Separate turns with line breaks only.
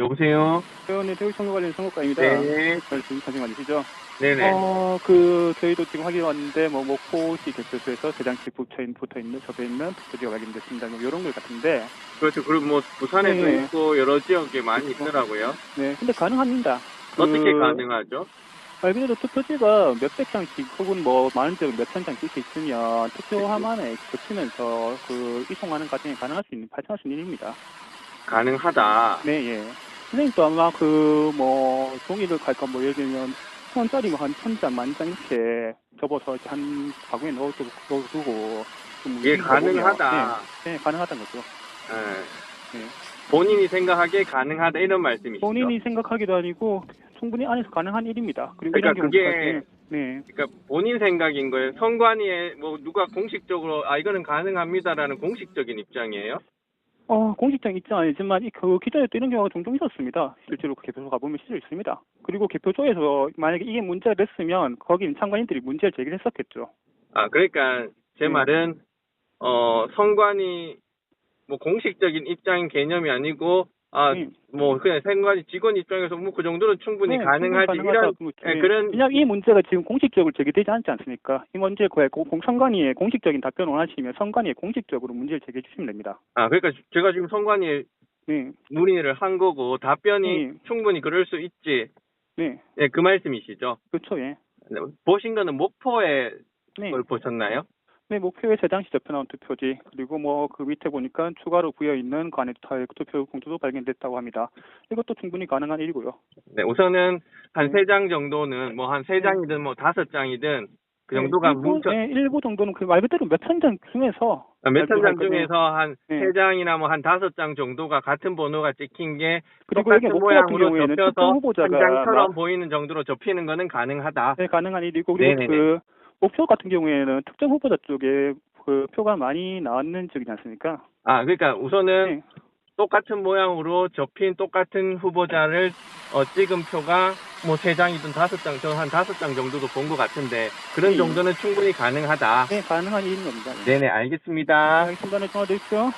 여보세요?
대구 선거 관련 선거과입니다.
네.
말씀 사진 맞으시죠?
네네.
어, 그, 저희도 지금 확인 왔는데, 뭐, 목포시 개표소에서 대장식 붙어 있는, 붙어 있는, 접해 있는 투표지가 발견됐습니다. 뭐, 이런 걸 같은데,
그렇죠. 그리고 뭐, 부산에도
네.
있고, 여러 지역에 많이 있더라고요.
네. 근데 가능합니다. 그,
어떻게 가능하죠?
말 그대로 투표지가 몇백 장씩 혹은 뭐, 많은 지역 몇천 장 찍혀 있으면 투표함안에 겹치면서 그, 이송하는 과정이 가능할 수 있는, 발생할 수 있는 일입니다.
가능하다.
네, 예. 선생님도 아마 그, 뭐, 종이를 갈까, 뭐, 예를 들면, 천 원짜리 뭐한천 장, 만장 이렇게 접어서 이렇게 한 바구니에 넣어두고, 넣어두고. 보면,
가능하다.
네, 네, 가능하다는 거죠.
예.
네.
본인이 생각하기에 가능하다 이런 말씀이시죠?
본인이 생각하기도 아니고, 충분히 안에서 가능한 일입니다. 그리고
그러니까 그게-
네.
그러니까 본인 생각인 거예요. 선관위에 뭐 누가 공식적으로 아 이거는 가능합니다라는 공식적인 입장이에요.
어, 공식적인 입장 아니지만, 이, 그, 기존에 또 이런 경우가 종종 있었습니다. 실제로 그 개표소 가보면 실제 있습니다. 그리고 개표소에서 만약에 이게 문제가 됐으면, 거기 참관인들이 문제를 제기를 했었겠죠.
아 그러니까 제
네.
말은 어 선관위 뭐 공식적인 입장인 개념이 아니고 아
네.
뭐 그냥 선관위 직원 입장에서 뭐 그 정도는 충분히
네,
가능하지
충분히
이런 예,
네.
그런
왜냐하면 이 문제가 지금 공식적으로 제기되지 않지 않습니까? 이 문제에 그 공선관위에 공식적인 답변을 원하시면 선관위에 공식적으로 문제를 제기해 주시면 됩니다.
아 그러니까 제가 지금 선관위에
네,
문의를 한 거고 답변이
네.
충분히 그럴 수 있지
네,
예, 그 말씀이시죠.
그렇죠, 예.
네, 보신 거는 목포에
네,
걸 보셨나요?
네 목표에 세장시 접혀 나온 투표지 그리고 뭐 그 밑에 보니까 추가로 부여 있는 관외 투- 투표 공투도 발견됐다고 합니다. 이것도 충분히 가능한 일이고요.
네, 우선은 한
네.
세장 정도는 뭐 한 세 장이든 뭐 다섯 장이든 그 정도가
네, 일부,
뭉쳐
네, 일부 정도는 그 말 그대로 몇 천 장 중에서
아, 몇천 장 중에서 한
네.
세 장이나 뭐 한 다섯 장 정도가 같은 번호가 찍힌 게
그리고
같은 모양으로 접혀서 한 장처럼
막-
보이는 정도로 접히는 거는 가능하다.
네, 가능한 일이고 그리고
네네네.
그 목표 같은 경우에는 특정 후보자 쪽에 그 표가 많이 나왔는 쪽이지 않습니까?
아, 그러니까 우선은
네.
똑같은 모양으로 접힌 똑같은 후보자를 어, 찍은 표가 뭐 세 장이든 다섯 장, 저한 다섯 장 정도도 본 것 같은데 그런
네.
정도는 충분히 가능하다.
네, 가능한 일인 겁니다.
네네, 알겠습니다.
알겠습니다. 네, 전화 드십시오.